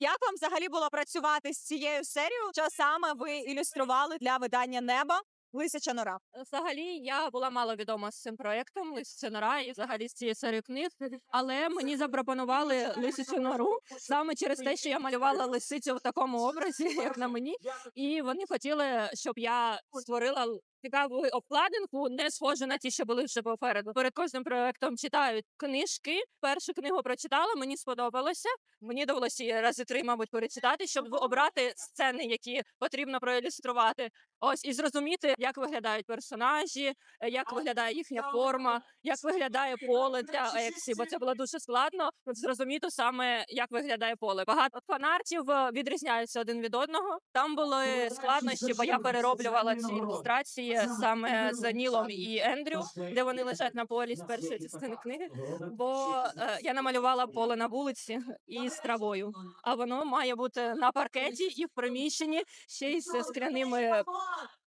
Як вам взагалі було працювати з цією серією? Що саме ви ілюстрували для видання неба? Лисяча нора. Взагалі, я була мало відома з цим проектом «Лисиця нора» і взагалі з цією серією книг. Але мені запропонували лисицю нору саме через те, що я малювала лисицю в такому образі, як на мені. І вони хотіли, щоб я створила цікаву обкладинку, не схожу на ті, що були вже попереду. Перед кожним проектом читають книжки. Першу книгу прочитала, мені сподобалося. Мені довелося її рази три, мабуть, перечитати, щоб обрати сцени, які потрібно проілюструвати. Ось і зрозуміти, як виглядають персонажі, е, як виглядає їхня форма, як виглядає поле для Ексі, бо це було дуже складно зрозуміти саме, як виглядає поле. Багато фанартів е, відрізняються один від одного. Там були складнощі, бо я перероблювала ці ілюстрації саме з Нілом і Ендрю, де вони лежать на полі з першої частини книги. Бо е, я намалювала поле на вулиці і з травою, а воно має бути на паркеті і в приміщенні ще й з скляними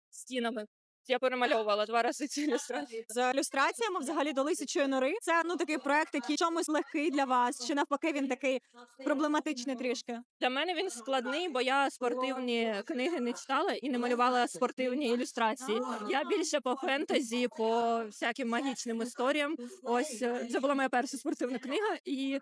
стінами. Я перемальовувала два рази ці ілюстрації. З ілюстраціями взагалі до лисячої нори. Це ну такий проект, який чомусь легкий для вас, чи навпаки він такий проблематичний трішки. Для мене він складний, бо я спортивні книги не читала і не малювала спортивні ілюстрації. Я більше по фентезі, по всяким магічним історіям. Ось е, це була моя перша спортивна книга, і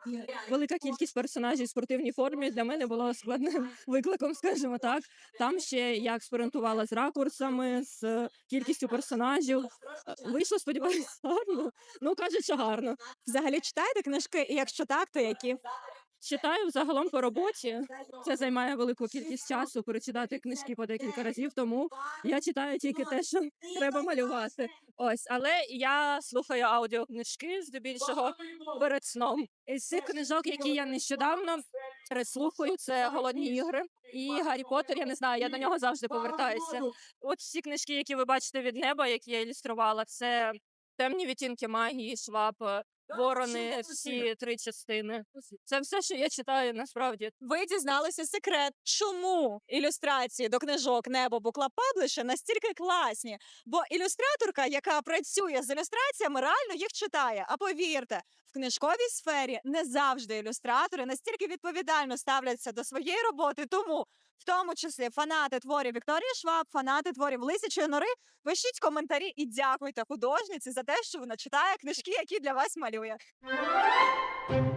велика кількість персонажів в спортивній формі для мене було складним викликом, скажімо так. Там ще я експериментувала з ракурсами, з кількістю персонажів. Е, Вийшло, сподіваюся, гарно. Ну кажуть, що гарно. Взагалі читаєте книжки, і якщо так, то які? Читаю загалом по роботі. Це займає велику кількість часу перечитати книжки по декілька разів. Тому я читаю тільки те, що треба малювати. Ось, але я слухаю аудіокнижки здебільшого перед сном. Із цих книжок, які я нещодавно переслухаю, це голодні ігри і Гаррі Поттер. Я не знаю, я до нього завжди повертаюся. От всі книжки, які ви бачите від неба, які я ілюструвала, це темні відтінки магії, шваб. Ворони, всі три частини. Це все, що я читаю насправді. Ви дізналися секрет, чому ілюстрації до книжок Небо Букла Паблиша настільки класні? Бо ілюстраторка, яка працює з ілюстраціями, реально їх читає. А повірте, в книжковій сфері не завжди ілюстратори настільки відповідально ставляться до своєї роботи. Тому, в тому числі, фанати творів Вікторії Шваб, фанати творів Лисячої нори, пишіть коментарі і дякуйте художниці за те, що вона читає книжки, які для вас Hallelujah.